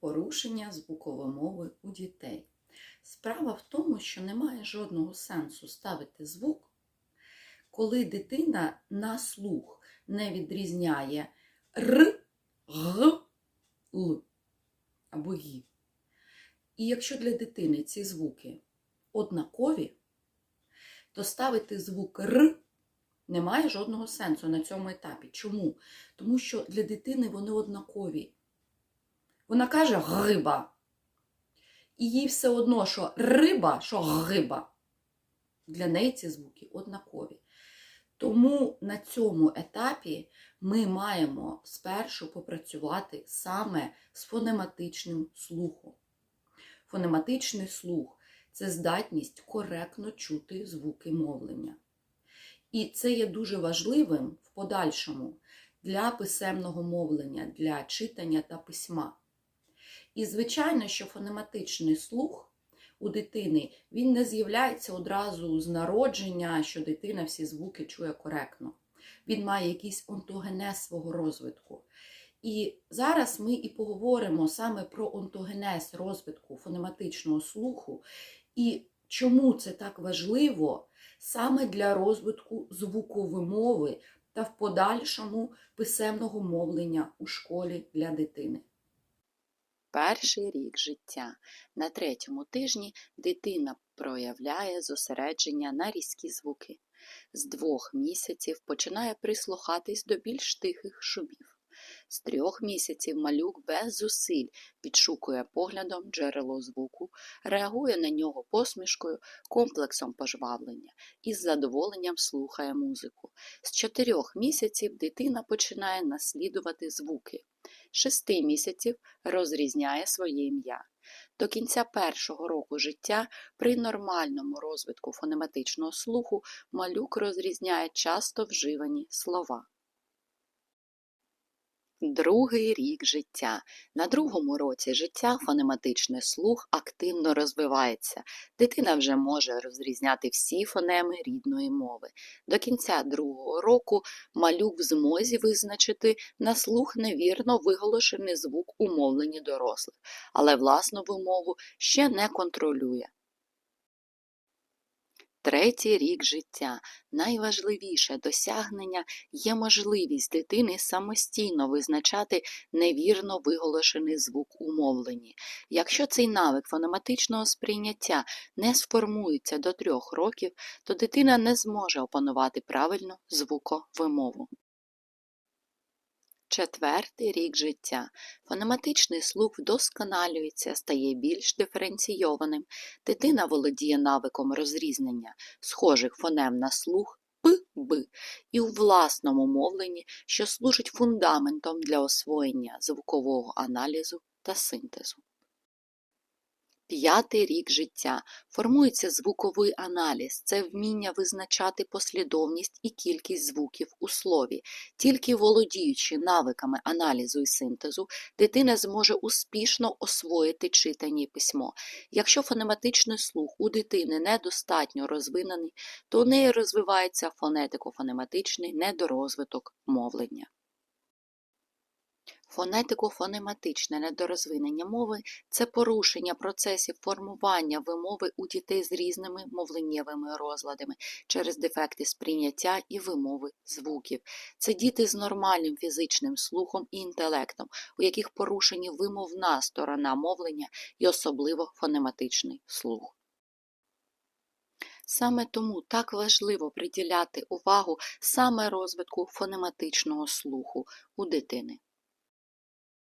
порушення звукової мови у дітей. Справа в тому, що немає жодного сенсу ставити звук, коли дитина на слух не відрізняє р, г, л або гі. І якщо для дитини ці звуки однакові, то ставити звук р немає жодного сенсу на цьому етапі. Чому? Тому що для дитини вони однакові. Вона каже гриба. І їй все одно, що риба, що гриба. Для неї ці звуки однакові. Тому на цьому етапі ми маємо спершу попрацювати саме з фонематичним слухом. Фонематичний слух це здатність коректно чути звуки мовлення. І це є дуже важливим в подальшому для писемного мовлення, для читання та письма. І, звичайно, що фонематичний слух у дитини він не з'являється одразу з народження, що дитина всі звуки чує коректно. Він має якийсь онтогенез свого розвитку. І зараз ми і поговоримо саме про онтогенез розвитку фонематичного слуху і чому це так важливо саме для розвитку звукової мови та в подальшому писемного мовлення у школі для дитини. Перший рік життя. На третьому тижні дитина проявляє зосередження на різкі звуки. З двох місяців починає прислухатись до більш тихих шумів. З трьох місяців малюк без зусиль підшукує поглядом джерело звуку, реагує на нього посмішкою, комплексом пожвавлення і з задоволенням слухає музику. З чотирьох місяців дитина починає наслідувати звуки. Шести місяців розрізняє своє ім'я. До кінця першого року життя при нормальному розвитку фонематичного слуху малюк розрізняє часто вживані слова. Другий рік життя. На другому році життя фонематичний слух активно розвивається. Дитина вже може розрізняти всі фонеми рідної мови. До кінця другого року малюк в змозі визначити на слух невірно виголошений звук у мовленні дорослих, але власну вимову ще не контролює. Третій рік життя. Найважливіше досягнення є можливість дитини самостійно визначати невірно виголошений звук у мовленні. Якщо цей навик фонематичного сприйняття не сформується до трьох років, то дитина не зможе опанувати правильну звуковимову. Четвертий рік життя. Фонематичний слух вдосконалюється, стає більш диференційованим. Дитина володіє навиком розрізнення схожих фонем на слух п, б і у власному мовленні, що служить фундаментом для освоєння звукового аналізу та синтезу. П'ятий рік життя. Формується звуковий аналіз. Це вміння визначати послідовність і кількість звуків у слові. Тільки володіючи навиками аналізу і синтезу, дитина зможе успішно освоїти читання і письмо. Якщо фонематичний слух у дитини недостатньо розвинений, то у неї розвивається фонетико-фонематичний недорозвиток мовлення. Фонетико-фонематичне недорозвинення мови це порушення процесів формування вимови у дітей з різними мовленнєвими розладами через дефекти сприйняття і вимови звуків. Це діти з нормальним фізичним слухом і інтелектом, у яких порушені вимовна сторона мовлення і особливо фонематичний слух. Саме тому так важливо приділяти увагу саме розвитку фонематичного слуху у дитини.